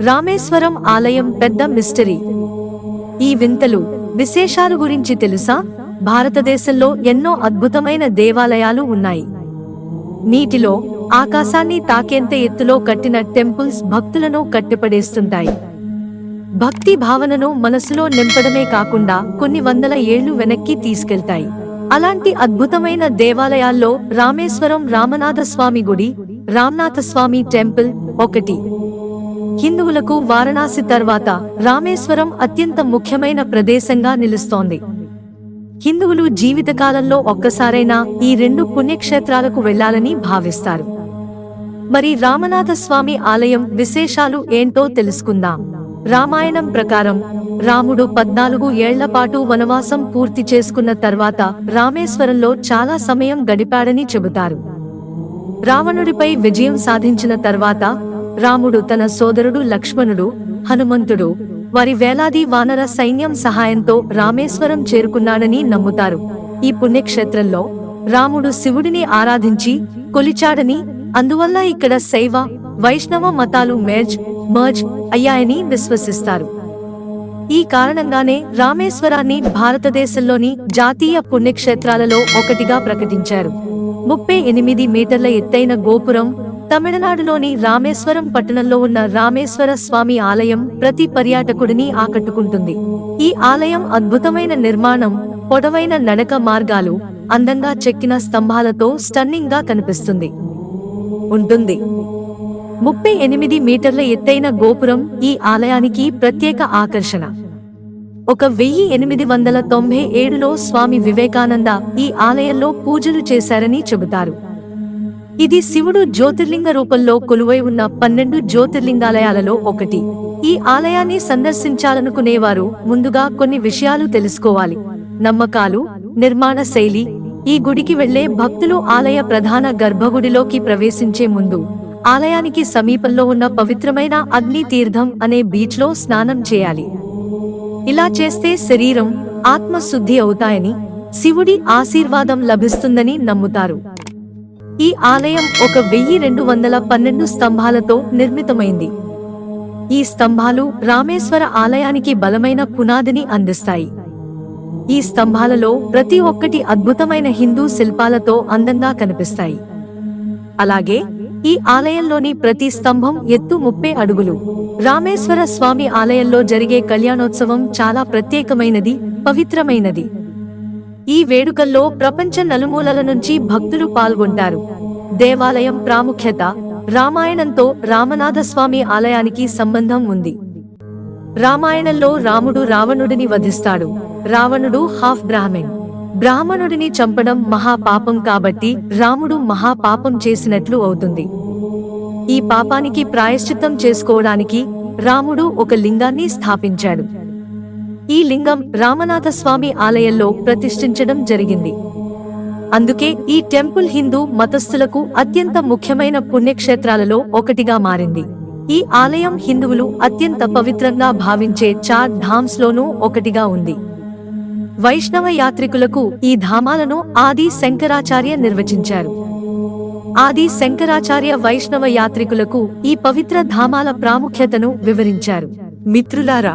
రామేశ్వరం ఆలయం పెద్ద మిస్టరీ. ఈ వింతలు విశేషాలు గురించి తెలుసా? భారతదేశంలో ఎన్నో అద్భుతమైన దేవాలయాలు ఉన్నాయి. నీటిలో ఆకాశాన్ని తాకేంత ఎత్తులో కట్టిన టెంపుల్స్ భక్తులను కట్టిపడేస్తుంటాయి. భక్తి భావనను మనసులో నింపడమే కాకుండా కొన్ని వందల ఏళ్ళు వెనక్కి తీసుకెళ్తాయి. అలాంటి అద్భుతమైన దేవాలయాల్లో రామేశ్వరం రామనాథ స్వామి గుడి రామ్నాథ స్వామి టెంపుల్ ఒకటి. హిందువులకు వారణాసి తర్వాత రామేశ్వరం అత్యంత ముఖ్యమైన ప్రదేశంగా నిలుస్తోంది. హిందువులు జీవితకాలంలో ఒక్కసారైనా ఈ రెండు పుణ్యక్షేత్రాలకు వెళ్ళాలని భావిస్తారు. మరి రామనాథ స్వామి ఆలయం విశేషాలు ఏంటో తెలుసుకుందాం. రామాయణం ప్రకారం రాముడు పద్నాలుగు ఏళ్ళపాటు వనవాసం పూర్తి చేసుకున్న తర్వాత రామేశ్వరంలో చాలా సమయం గడిపాడని చెబుతారు. రావణుడిపై విజయం సాధించిన తర్వాత రాముడు తన సోదరుడు లక్ష్మణుడు హనుమంతుడు వారి వేలాది వానర సైన్యం సహాయంతో రామేశ్వరం చేరుకున్నాడని నమ్ముతారు. ఈ పుణ్యక్షేత్రంలో రాముడు శివుడిని ఆరాధించి కొలిచాడని అందువల్ల ఇక్కడ శైవ వైష్ణవ మతాలు మేర్జ్ మర్జ్ అయ్యాయని విశ్వసిస్తారు. ఈ కారణంగానే రామేశ్వరాన్ని భారతదేశంలోని జాతీయ పుణ్యక్షేత్రాలలో ఒకటిగా ప్రకటించారు. ముప్పై ఎనిమిది మీటర్ల ఎత్తైన గోపురం తమిళనాడులోని రామేశ్వరం పట్టణంలో ఉన్న రామేశ్వర స్వామి ఆలయం ప్రతి పర్యాటకుడిని ఆకట్టుకుంటుంది. ఈ ఆలయం అద్భుతమైన నిర్మాణం పొడవైన నడక మార్గాలు అందంగా చెక్కిన స్తంభాలతో స్టన్నింగ్గా కనిపిస్తుంది. ఉంటుంది. ముప్పై ఎనిమిది మీటర్ల ఎత్తైన గోపురం ఈ ఆలయానికి ప్రత్యేక ఆకర్షణ. ఒక వెయ్యి ఎనిమిది వందల తొంభై ఏడులో స్వామి వివేకానంద ఈ ఆలయంలో పూజలు చేశారని చెబుతారు. ఇది శివుడు జ్యోతిర్లింగ రూపంలో కొలువై ఉన్న పన్నెండు జ్యోతిర్లింగాలయాలలో ఒకటి. ఈ ఆలయాన్ని సందర్శించాలనుకునేవారు ముందుగా కొన్ని విషయాలు తెలుసుకోవాలి. నమ్మకాలు నిర్మాణ శైలి ఈ గుడికి వెళ్ళే భక్తులు ఆలయ ప్రధాన గర్భగుడిలోకి ప్రవేశించే ముందు ఆలయానికి సమీపంలో ఉన్న పవిత్రమైన అగ్ని తీర్థం అనే బీచ్లో స్నానం చేయాలి. ఇలా చేస్తే శరీరం ఆత్మ శుద్ధి అవుతాయని శివుడి ఆశీర్వాదం లభిస్తుందని నమ్ముతారు. ఈ ఆలయం ఒక వెయ్యి రెండు వందల పన్నెండు స్తంభాలతో నిర్మితమైంది. ఈ స్తంభాలు రామేశ్వర ఆలయానికి బలమైన పునాదిని అందిస్తాయి. ఈ స్తంభాలలో ప్రతి ఒక్కటి అద్భుతమైన హిందూ శిల్పాలతో అందంగా కనిపిస్తాయి. అలాగే ఈ ఆలయంలోని ప్రతి స్తంభం ఎత్తు ముప్పై అడుగులు. రామేశ్వర స్వామి ఆలయంలో జరిగే కళ్యాణోత్సవం చాలా ప్రత్యేకమైనది పవిత్రమైనది. ఈ వేడుకల్లో ప్రపంచ నలుమూలల నుంచి భక్తులు పాల్గొంటారు. దేవాలయం ప్రాముఖ్యత రామాయణంతో రామనాథస్వామి ఆలయానికి సంబంధం ఉంది. రామాయణంలో రాముడు రావణుడిని వధిస్తాడు. రావణుడు హాఫ్ బ్రాహ్మణ్. బ్రాహ్మణుడిని చంపడం మహాపాపం కాబట్టి రాముడు మహాపాపం చేసినట్లు అవుతుంది. ఈ పాపానికి ప్రాయశ్చిత్తం చేసుకోవడానికి రాముడు ఒక లింగాన్ని స్థాపించాడు. ఈ లింగం రామనాథ స్వామి ఆలయంలో ప్రతిష్ఠించడం జరిగింది. అందుకే ఈ టెంపుల్ హిందూ మతస్థులకు అత్యంత ముఖ్యమైన పుణ్యక్షేత్రాలలో ఒకటిగా మారింది. ఈ ఆలయం హిందువులు అత్యంత పవిత్రంగా భావించే చార్ ధామ్స్ లోనూ ఒకటిగా ఉంది. వైష్ణవ యాత్రికులకు ఈ ధామాలను ఆది శంకరాచార్య నిర్వచించారు. ఆది శంకరాచార్య వైష్ణవ యాత్రికులకు ఈ పవిత్ర ధామాల ప్రాముఖ్యతను వివరించారు. మిత్రులారా